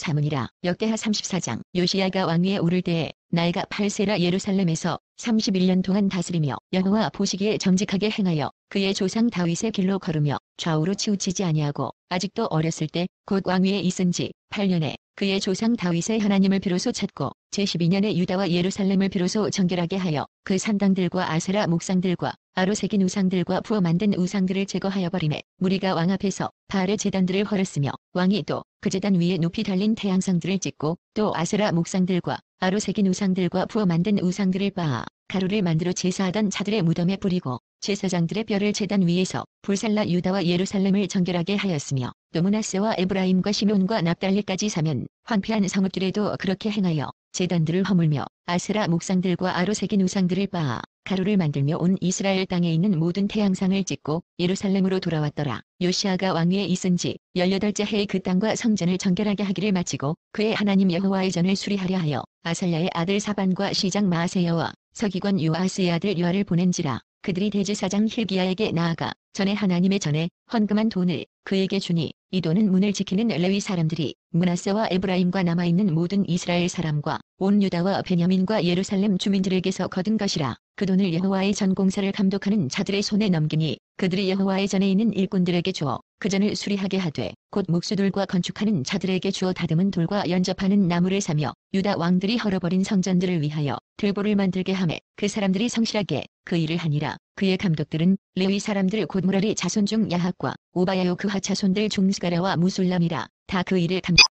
삼으니라. 역대하 34장 요시야가 왕위에 오를 때에 나이가 8세라 예루살렘에서 31년 동안 다스리며 여호와 보시기에 정직하게 행하여 그의 조상 다윗의 길로 걸으며 좌우로 치우치지 아니하고 아직도 어렸을 때 곧 왕위에 있은 지 8년에 그의 조상 다윗의 하나님을 비로소 찾고 제12년에 유다와 예루살렘을 비로소 정결하게 하여 그 산당들과 아세라 목상들과 아로 새긴 우상들과 부어 만든 우상들을 제거하여 버리매 무리가 왕 앞에서 바알의 제단들을 헐었으며 왕이 또그 제단 위에 높이 달린 태양상들을 찍고 또 아세라 목상들과 아로 새긴 우상들과 부어 만든 우상들을 빻아 가루를 만들어 제사하던 자들의 무덤에 뿌리고 제사장들의 뼈를 제단 위에서 불살라 유다와 예루살렘을 정결하게 하였으며 또 문하세와 에브라임과 시몬과 납달리까지 사면 황폐한 성읍들에도 그렇게 행하여 제단들을 허물며 아스라 목상들과 아로 새긴 우상들을 빻아 가루를 만들며 온 이스라엘 땅에 있는 모든 태양상을 찍고 예루살렘으로 돌아왔더라. 요시아가 왕위에 있은 지 18째 해에 그 땅과 성전을 정결하게 하기를 마치고 그의 하나님 여호와의 전을 수리하려 하여 아살랴의 아들 사반과 시장 마세여와 서기관 요아스의 아들 요아를 보낸지라. 그들이 대제사장 힐기야에게 나아가 전에 하나님의 전에 헌금한 돈을 그에게 주니 이 돈은 문을 지키는 레위 사람들이 문하세와 에브라임과 남아있는 모든 이스라엘 사람과 온 유다와 베냐민과 예루살렘 주민들에게서 거둔 것이라 그 돈을 여호와의 전 공사를 감독하는 자들의 손에 넘기니 그들이 여호와의 전에 있는 일꾼들에게 주어 그 전을 수리하게 하되 곧 목수들과 건축하는 자들에게 주어 다듬은 돌과 연접하는 나무를 사며 유다 왕들이 헐어버린 성전들을 위하여 들보를 만들게 하매 그 사람들이 성실하게 그 일을 하니라. 그의 감독들은 레위 사람들 곧 무라리 자손 중 야학과 오바야요 그하 자손들 중스가라와 무술람이라 다 그 일을 감독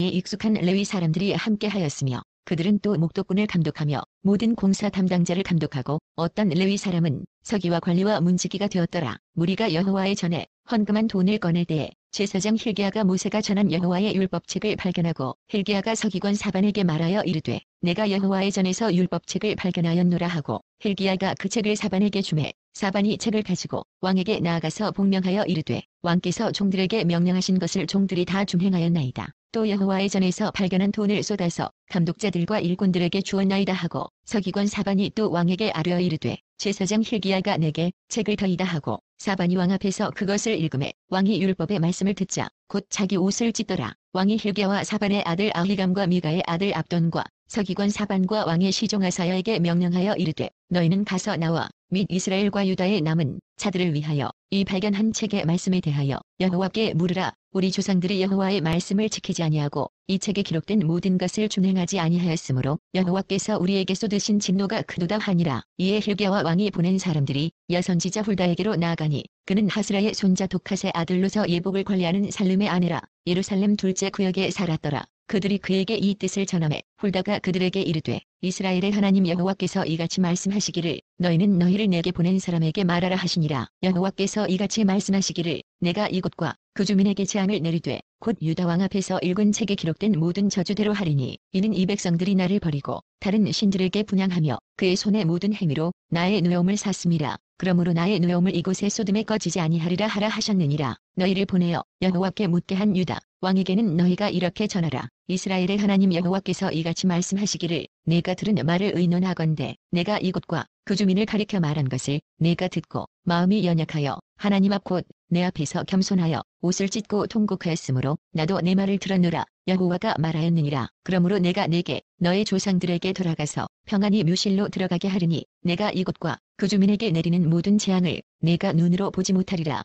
에 익숙한 레위 사람들이 함께 하였으며 그들은 또 목도꾼을 감독하며 모든 공사 담당자를 감독하고 어떤 레위 사람은 서기와 관리와 문지기가 되었더라. 무리가 여호와의 전에 헌금한 돈을 꺼낼 때에 제사장 힐기야가 모세가 전한 여호와의 율법책을 발견하고 힐기야가 서기관 사반에게 말하여 이르되 내가 여호와의 전에서 율법책을 발견하였노라 하고 힐기야가 그 책을 사반에게 주매 사반이 책을 가지고 왕에게 나아가서 복명하여 이르되 왕께서 종들에게 명령하신 것을 종들이 다 준행하였나이다. 또 여호와의 전에서 발견한 돈을 쏟아서 감독자들과 일꾼들에게 주었나이다 하고 서기관 사반이 또 왕에게 아뢰어 이르되 제사장 힐기야가 내게 책을 더이다 하고 사반이 왕 앞에서 그것을 읽음에 왕이 율법의 말씀을 듣자 곧 자기 옷을 찢더라 왕이 힐기야와 사반의 아들 아히감과 미가의 아들 압돈과 서기관 사반과 왕의 시종하사여에게 명령하여 이르되 너희는 가서 나와 및 이스라엘과 유다의 남은 자들을 위하여 이 발견한 책의 말씀에 대하여 여호와께 물으라. 우리 조상들이 여호와의 말씀을 지키지 아니하고 이 책에 기록된 모든 것을 준행하지 아니하였으므로 여호와께서 우리에게 쏟으신 진노가 크도다 하니라. 이에 힐기야와 왕이 보낸 사람들이 여선지자 훌다에게로 나아가니 그는 하스라의 손자 독핫의 아들로서 예복을 관리하는 살림의 아내라. 예루살렘 둘째 구역에 살았더라 그들이 그에게 이 뜻을 전함해 훌다가 그들에게 이르되 이스라엘의 하나님 여호와께서 이같이 말씀하시기를 너희는 너희를 내게 보낸 사람에게 말하라 하시니라. 여호와께서 이같이 말씀하시기를 내가 이곳과 그 주민에게 재앙을 내리되 곧 유다 왕 앞에서 읽은 책에 기록된 모든 저주대로 하리니 이는 이 백성들이 나를 버리고 다른 신들에게 분양하며 그의 손의 모든 행위로 나의 누여움을 샀음이라 그러므로 나의 누여움을 이곳에 쏟음에 꺼지지 아니하리라 하라 하셨느니라. 너희를 보내어 여호와께 묻게 한 유다 왕에게는 너희가 이렇게 전하라. 이스라엘의 하나님 여호와께서 이같이 말씀하시기를 내가 들은 말을 의논하건대 내가 이곳과 그 주민을 가리켜 말한 것을 내가 듣고 마음이 연약하여 하나님 앞 곧 내 앞에서 겸손하여 옷을 찢고 통곡하였으므로 나도 내 말을 들었노라. 여호와가 말하였느니라. 그러므로 내가 내게 너의 조상들에게 돌아가서 평안히 묘실로 들어가게 하리니 내가 이곳과 그 주민에게 내리는 모든 재앙을 내가 눈으로 보지 못하리라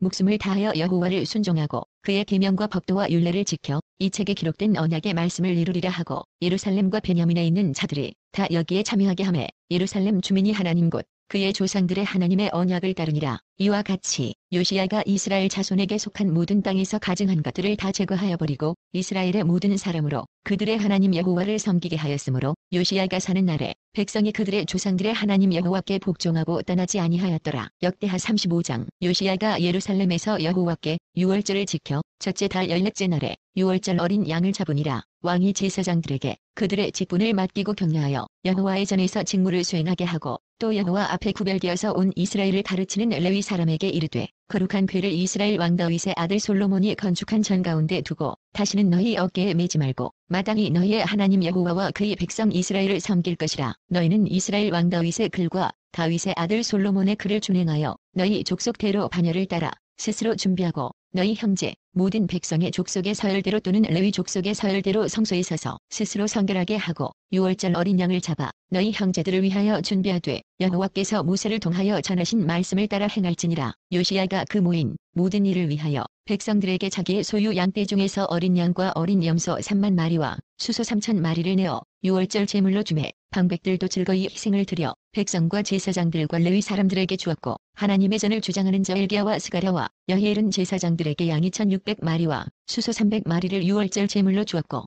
목숨을 다하여 여호와를 순종하고 그의 계명과 법도와 율례를 지켜 이 책에 기록된 언약의 말씀을 이루리라 하고 예루살렘과 베냐민에 있는 자들이 다 여기에 참여하게 하매 예루살렘 주민이 하나님 곧 그의 조상들의 하나님의 언약을 따르니라. 이와 같이 요시야가 이스라엘 자손에게 속한 모든 땅에서 가증한 것들을 다 제거하여 버리고 이스라엘의 모든 사람으로 그들의 하나님 여호와를 섬기게 하였으므로 요시야가 사는 날에 백성이 그들의 조상들의 하나님 여호와께 복종하고 떠나지 아니하였더라. 역대하 35장 요시야가 예루살렘에서 여호와께 유월절을 지켜 첫째 달 열넷째 날에 유월절 어린 양을 잡으니라. 왕이 제사장들에게 그들의 직분을 맡기고 격려하여 여호와의 전에서 직무를 수행하게 하고 또 여호와 앞에 구별되어서 온 이스라엘을 가르치는 레위 사람에게 이르되 거룩한 궤를 이스라엘 왕 다윗의 아들 솔로몬이 건축한 전 가운데 두고 다시는 너희 어깨에 매지 말고 마땅히 너희의 하나님 여호와와 그의 백성 이스라엘을 섬길 것이라. 너희는 이스라엘 왕 다윗의 글과 다윗의 아들 솔로몬의 글을 준행하여 너희 족속대로 반열을 따라 스스로 준비하고 너희 형제 모든 백성의 족속의 서열대로 또는 레위 족속의 서열대로 성소에 서서 스스로 성결하게 하고 유월절 어린 양을 잡아 너희 형제들을 위하여 준비하되 여호와께서 모세를 통하여 전하신 말씀을 따라 행할지니라. 요시야가 그 모인 모든 일을 위하여 백성들에게 자기의 소유 양떼 중에서 어린 양과 어린 염소 3만 마리와 수소 3천 마리를 내어 유월절 제물로 주매 방백들도 즐거이 희생을 드려 백성과 제사장들과 레위 사람들에게 주었고 하나님의 전을 주장하는 자 엘기야와 스가랴와 여히엘은 제사장들에게 양이 1600마리와 수소 300마리를 유월절 제물로 주었고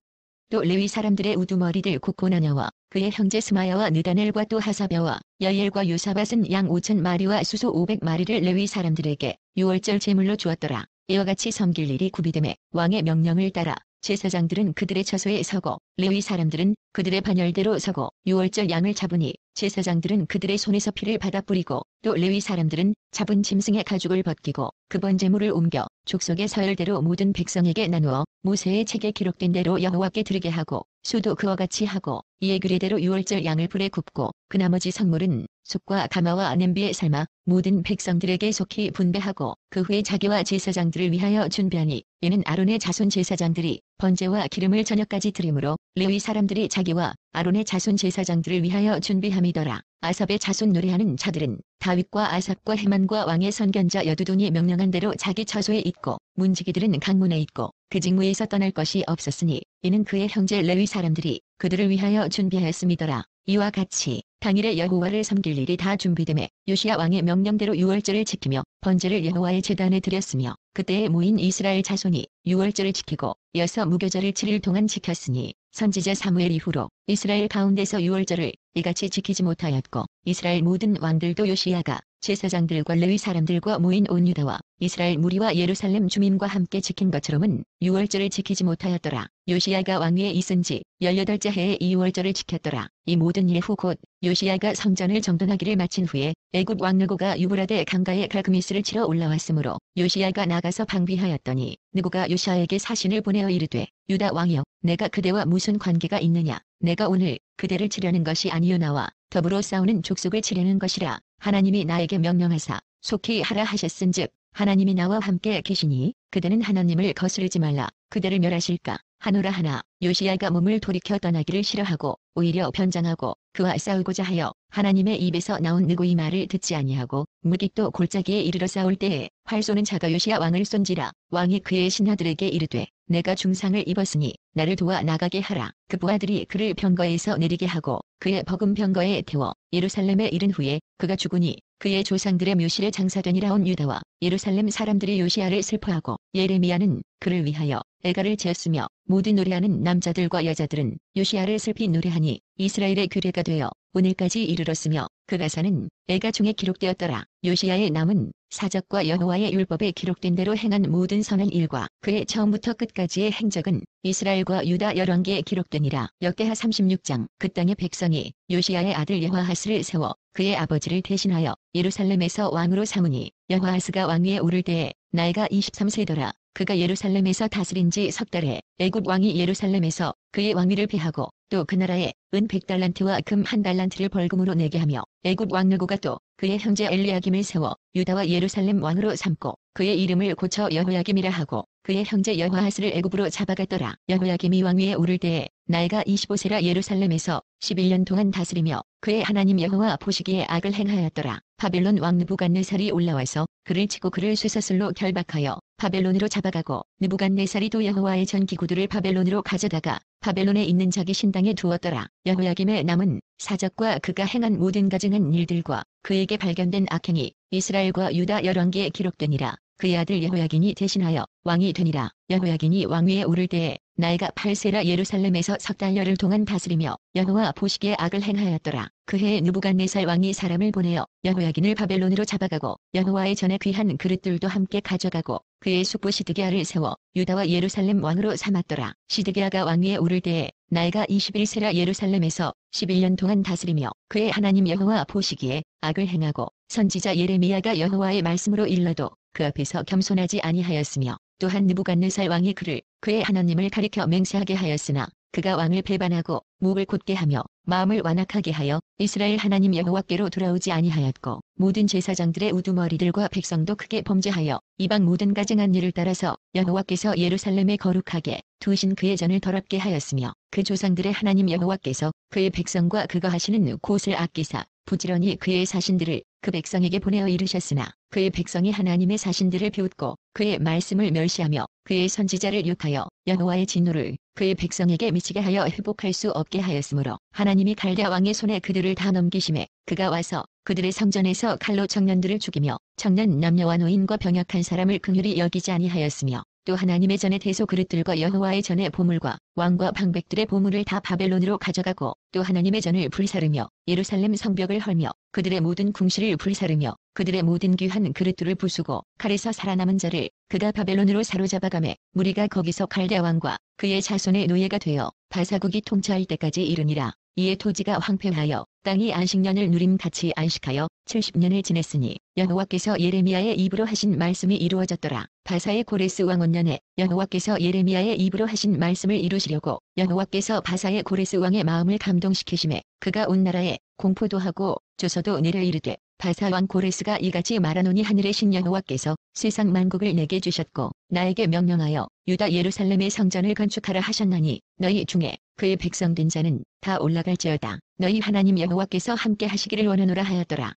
또 레위 사람들의 우두머리들 코코나냐와 그의 형제 스마야와 느다넬과 또 하사벼와 여히엘과 요사밭은 양 5천 마리와 수소 500마리를 레위 사람들에게 유월절 제물로 주었더라. 이와 같이 섬길 일이 구비됨에 왕의 명령을 따라 제사장들은 그들의 처소에 서고 레위 사람들은 그들의 반열대로 서고 유월절 양을 잡으니 제사장들은 그들의 손에서 피를 받아 뿌리고 또 레위 사람들은 잡은 짐승의 가죽을 벗기고 그 번 제물을 옮겨 족속의 서열대로 모든 백성에게 나누어 모세의 책에 기록된 대로 여호와께 드리게 하고 수도 그와 같이 하고 이에 규례대로 유월절 양을 불에 굽고 그 나머지 성물은 숯과 가마와 냄비에 삶아 모든 백성들에게 속히 분배하고 그 후에 자기와 제사장들을 위하여 준비하니 이는 아론의 자손 제사장들이 번제와 기름을 저녁까지 드림으로 레위 사람들이 자기와 아론의 자손 제사장들을 위하여 준비함이더라. 아삽의 자손 노래하는 자들은 다윗과 아삽과 헤만과 왕의 선견자 여두돈이 명령한 대로 자기 처소에 있고 문지기들은 강문에 있고 그 직무에서 떠날 것이 없었으니 이는 그의 형제 레위 사람들이 그들을 위하여 준비하였음이더라. 이와 같이 당일에 여호와를 섬길 일이 다 준비됨에 요시야 왕의 명령대로 유월절을 지키며 번제를 여호와의 제단에 드렸으며 그때에 모인 이스라엘 자손이 유월절을 지키고 이어서 무교절을 7일 동안 지켰으니 선지자 사무엘 이후로 이스라엘 가운데서 유월절을 이같이 지키지 못하였고 이스라엘 모든 왕들도 요시야가 제사장들과 레위 사람들과 모인 온 유다와 이스라엘 무리와 예루살렘 주민과 함께 지킨 것처럼은 유월절을 지키지 못하였더라. 요시야가 왕위에 있은 지 18째 해에 이 유월절을 지켰더라. 이 모든 일 후 곧 요시야가 성전을 정돈하기를 마친 후에 애굽 왕 느고가 유브라데 강가에 갈그미스를 치러 올라왔으므로 요시야가 나가서 방비하였더니 느고가 요시야에게 사신을 보내어 이르되 유다 왕이여 내가 그대와 무슨 관계가 있느냐 내가 오늘 그대를 치려는 것이 아니요 나와 더불어 싸우는 족속을 치려는 것이라 하나님이 나에게 명령하사 속히 하라 하셨은즉 하나님이 나와 함께 계시니 그대는 하나님을 거스르지 말라. 그대를 멸하실까? 하노라 하나 요시야가 몸을 돌이켜 떠나기를 싫어하고 오히려 변장하고 그와 싸우고자 하여 하나님의 입에서 나온 느고이 말을 듣지 아니하고 무기또 골짜기에 이르러 싸울 때에 활 쏘는 자가 요시야 왕을 쏜지라 왕이 그의 신하들에게 이르되 내가 중상을 입었으니 나를 도와 나가게 하라. 그 부하들이 그를 병거에서 내리게 하고 그의 버금 병거에 태워 예루살렘에 이른 후에 그가 죽으니 그의 조상들의 묘실에 장사되니라 온 유다와 예루살렘 사람들이 요시야를 슬퍼하고 예레미야는 그를 위하여 애가를 지었으며 모든 노래하는 남자들과 여자들은 요시야를 슬피 노래하니 이스라엘의 규례가 되어 오늘까지 이르렀으며 그 가사는 애가 중에 기록되었더라. 요시야의 남은 사적과 여호와의 율법에 기록된 대로 행한 모든 선한 일과 그의 처음부터 끝까지의 행적은 이스라엘과 유다 열왕기에 기록되니라. 역대하 36장 그 땅의 백성이 요시야의 아들 여호하스를 세워 그의 아버지를 대신하여 예루살렘에서 왕으로 삼으니 여호하스가 왕위에 오를 때에 나이가 23세더라. 그가 예루살렘에서 다스린 지 석 달에 애굽 왕이 예루살렘에서 그의 왕위를 피하고 또 그 나라에 은 100달란트와 금 한 달란트를 벌금으로 내게 하며 애굽 왕 느고가 또 그의 형제 엘리야김을 세워 유다와 예루살렘 왕으로 삼고 그의 이름을 고쳐 여호야김이라 하고 그의 형제 여호하스를 애굽으로 잡아갔더라. 여호야김이 왕위에 오를 때에 나이가 25세라 예루살렘에서 11년 동안 다스리며 그의 하나님 여호와 보시기에 악을 행하였더라. 바벨론 왕 느부갓네살이 올라와서 그를 치고 그를 쇠사슬로 결박하여 바벨론으로 잡아가고 느부갓네살이 또 여호와의 전 기구들을 바벨론으로 가져다가 바벨론에 있는 자기 신당에 두었더라. 여호야김의 남은 사적과 그가 행한 모든 가증한 일들과 그에게 발견된 악행이 이스라엘과 유다 열왕기에 기록되니라. 그의 아들 여호야긴이 대신하여 왕이 되니라. 여호야긴이 왕위에 오를 때에 나이가 8세라 예루살렘에서 석 달여를 동안 다스리며 여호와 보시기에 악을 행하였더라. 그해 느부갓네살 왕이 사람을 보내어 여호야긴을 바벨론으로 잡아가고 여호와의 전에 귀한 그릇들도 함께 가져가고 그의 숙부 시드기야를 세워 유다와 예루살렘 왕으로 삼았더라. 시드기야가 왕위에 오를 때에 나이가 21세라 예루살렘에서 11년 동안 다스리며 그의 하나님 여호와 보시기에 악을 행하고 선지자 예레미야가 여호와의 말씀으로 일러도 그 앞에서 겸손하지 아니하였으며 또한 느부갓네살 왕이 그를 그의 하나님을 가리켜 맹세하게 하였으나 그가 왕을 배반하고 목을 곧게 하며 마음을 완악하게 하여 이스라엘 하나님 여호와께로 돌아오지 아니하였고 모든 제사장들의 우두머리들과 백성도 크게 범죄하여 이방 모든 가증한 일을 따라서 여호와께서 예루살렘에 거룩하게 두신 그의 전을 더럽게 하였으며 그 조상들의 하나님 여호와께서 그의 백성과 그거 하시는 곳을 아끼사 부지런히 그의 사신들을 그 백성에게 보내어 이르셨으나 그의 백성이 하나님의 사신들을 비웃고 그의 말씀을 멸시하며 그의 선지자를 욕하여 여호와의 진노를 그의 백성에게 미치게 하여 회복할 수 없게 하였으므로 하나님이 갈대 왕의 손에 그들을 다 넘기심에 그가 와서 그들의 성전에서 칼로 청년들을 죽이며 청년 남녀와 노인과 병약한 사람을 긍휼히 여기지 아니하였으며 또 하나님의 전에 대소 그릇들과 여호와의 전에 보물과 왕과 방백들의 보물을 다 바벨론으로 가져가고 또 하나님의 전을 불사르며 예루살렘 성벽을 헐며 그들의 모든 궁실을 불사르며 그들의 모든 귀한 그릇들을 부수고 칼에서 살아남은 자를 그가 바벨론으로 사로잡아가매 무리가 거기서 갈대 왕과 그의 자손의 노예가 되어 바사국이 통치할 때까지 이르니라 이에 토지가 황폐하여 땅이 안식년을 누림같이 안식하여 70년을 지냈으니 여호와께서 예레미야의 입으로 하신 말씀이 이루어졌더라. 바사의 고레스 왕 원년에 여호와께서 예레미야의 입으로 하신 말씀을 이루시려고 여호와께서 바사의 고레스 왕의 마음을 감동시키심에 그가 온 나라에 공포도 하고 조서도 내려 이르되 바사 왕 고레스가 이같이 말하노니 하늘의 신 여호와께서 세상 만국을 내게 주셨고 나에게 명령하여 유다 예루살렘의 성전을 건축하라 하셨나니 너희 중에 그의 백성된 자는 다 올라갈지어다. 너희 하나님 여호와께서 함께 하시기를 원하노라 하였더라.